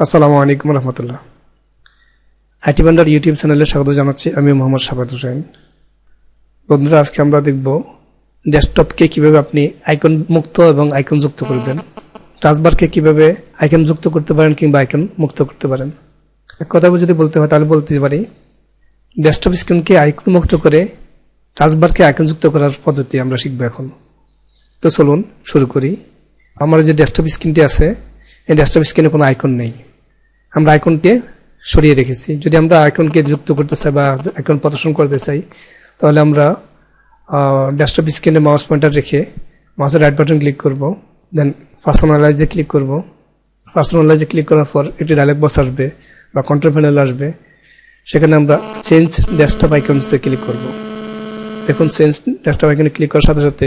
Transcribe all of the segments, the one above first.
আসসালামু আলাইকুম রহমতুল্লাহ। IT Bhandar YouTube চ্যানেলে স্বাগত জানাচ্ছি, আমি মোহাম্মদ সাবাদ হোসেন। বন্ধুরা, আজকে আমরা দেখব ডেস্কটপকে কীভাবে আপনি আইকন মুক্ত এবং আইকন যুক্ত করবেন টাচবারকে কীভাবে আইকন যুক্ত করতে পারেন কিংবা আইকন মুক্ত করতে পারেন। এক কথা যদি বলতে হয়, তাহলে বলতে পারি, ডেস্কটপ স্ক্রিনকে আইকন মুক্ত করে টাচবারকে আইকন যুক্ত করার পদ্ধতি আমরা শিখব এখন। তো চলুন, শুরু করি। আমার যে ডেস্কটপ স্ক্রিনটি আছে এই ডেস্কটপ স্ক্রিনে কোনো আইকন নেই। আমরা আইকনকে সরিয়ে রেখেছি। যদি আমরা আইকনকে যুক্ত করতে চাই বা আইকন প্রদর্শন করতে চাই, তাহলে আমরা ডেস্কটপ স্ক্রিনে মাউস পয়েন্টার রেখে মাউসের রাইট বাটন ক্লিক করব। দেন পার্সোনালাইজে ক্লিক করব। পার্সোনালাইজে ক্লিক করার পর একটি ডায়লগ বক্স আসবে বা কন্ট্রোল প্যানেল আসবে। সেখানে আমরা চেঞ্জ ডেস্কটপ আইকনসে ক্লিক করব। দেখুন চেঞ্জ ডেস্কটপ আইকনে ক্লিক করার সাথে সাথে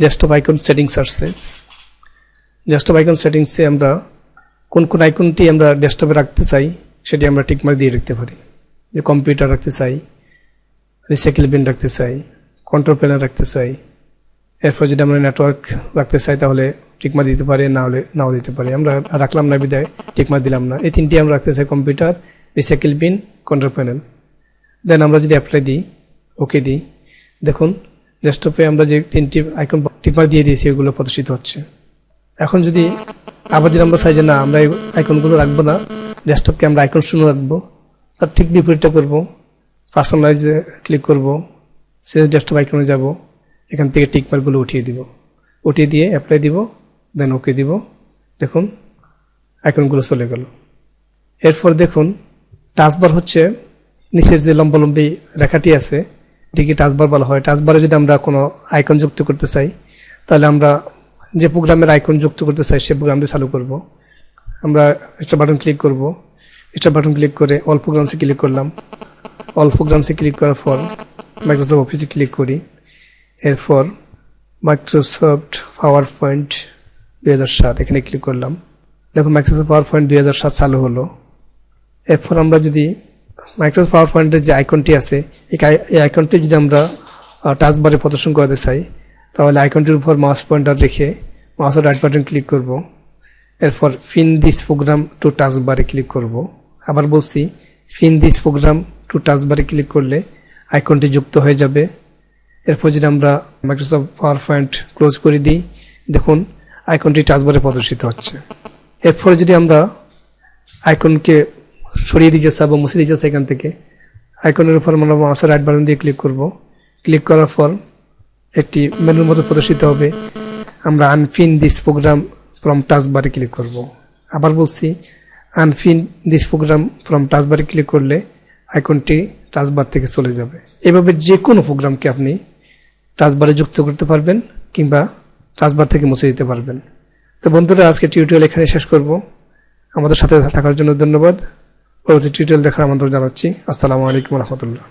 ডেস্কটপ আইকন সেটিংস আসছে। ডেস্কটপ আইকন সেটিংসে আমরা কোন কোন আইকনটি আমরা ডেস্কটপে রাখতে চাই, সেটি আমরা টিকমার্ক দিয়ে রাখতে পারি। যে কম্পিউটার রাখতে চাই রিসাইকেল বিন রাখতে চাই কন্ট্রোল প্যানেল রাখতে চাই, এরপর যদি আমরা নেটওয়ার্ক রাখতে চাই, তাহলে টিকমা দিতে পারি, না হলে নাও দিতে পারি। আমরা রাখলাম না বিদায় টিকমা দিলাম না। এই তিনটি আমরা রাখতে চাই computer recycle bin control panel then আমরা যদি অ্যাপ্লাই দিই ওকে দিই। দেখুন, ডেস্কটপে আমরা যে তিনটি আইকন টিকমার দিয়ে দিয়েছি, এগুলো প্রদর্শিত হচ্ছে। এখন যদি আবার যদি আমরা চাই যে না, আমরা এই আইকনগুলো রাখব না ডেস্কটপকে আমরা আইকন শূন্য রাখব, তার ঠিক বিপরীতটা করব পার্সোনালাইজে ক্লিক করব সে ডেস্কটপ আইকনে যাব, এখান থেকে টিকমার্কগুলো উঠিয়ে দিব। উঠিয়ে দিয়ে অ্যাপ্লাই দিব দেন ওকে দিব। দেখুন আইকনগুলো চলে গেল। এরপর দেখুন টাচবার হচ্ছে, নিচের যে লম্বালম্বী রেখাটি আছে, এটিকে টাচবার বলা হয়। টাচবারে যদি আমরা কোনো আইকন যুক্ত করতে চাই, তাহলে আমরা যে প্রোগ্রামের আইকন যুক্ত করতে চাই সেই প্রোগ্রামটি চালু করব। আমরা একটা বাটন ক্লিক করব। একটা বাটন ক্লিক করে অল প্রোগ্রামসে ক্লিক করলাম। অল প্রোগ্রামসে ক্লিক করার পর মাইক্রোসফট অফিসে ক্লিক করি। এরপর মাইক্রোসফট পাওয়ার পয়েন্ট দুই হাজার সাত এখানে ক্লিক করলাম। দেখুন মাইক্রোসফট পাওয়ার পয়েন্ট দুই হাজার সাত চালু হলো। এরপর আমরা যদি মাইক্রোসফট পাওয়ার পয়েন্টের যে আইকনটি আছে, এই আই- এই আইকনটি যদি আমরা টাচবারে প্রদর্শন করতে চাই, তাহলে আইকনটির উপর মাউস পয়েন্টার রেখে মাউসের রাইট বাটন ক্লিক করব। এরপর pin this program to touch বারে ক্লিক করব। আবার বলছি pin this program to touch বারে ক্লিক করলে আইকনটি যুক্ত হয়ে যাবে। এরপর যদি আমরা মাইক্রোসফট পাওয়ার পয়েন্ট ক্লোজ করে দিই, দেখুন আইকনটি টাচবারে প্রদর্শিত হচ্ছে। এরপরে যদি আমরা আইকনকে সরিয়ে দিতে চাই বা মুছে দিতে চাই এখান থেকে আইকনের উপর আমরা মাউসের রাইট বাটন দিয়ে ক্লিক করব। ক্লিক করার পর একটি মেনুর মতো প্রদর্শিত হবে। আমরা আনফিন দিস প্রোগ্রাম ফ্রম টাচবারে ক্লিক করব। আবার বলছি আনফিন দিস প্রোগ্রাম ফ্রম টাচবারে ক্লিক করলে আইকনটি টাচবার থেকে চলে যাবে। এভাবে যে কোনো প্রোগ্রামকে আপনি টাচবারে যুক্ত করতে পারবেন কিংবা টাচবার থেকে মুছে দিতে পারবেন। তো বন্ধুরা আজকে টিউটোরিয়াল এখানে শেষ করব। আমাদের সাথে থাকার জন্য ধন্যবাদ। পরবর্তী টিউটোরিয়াল দেখার আমন্ত্রণ জানাচ্ছি। আসসালামু আলাইকুম রহমতুল্লাহ।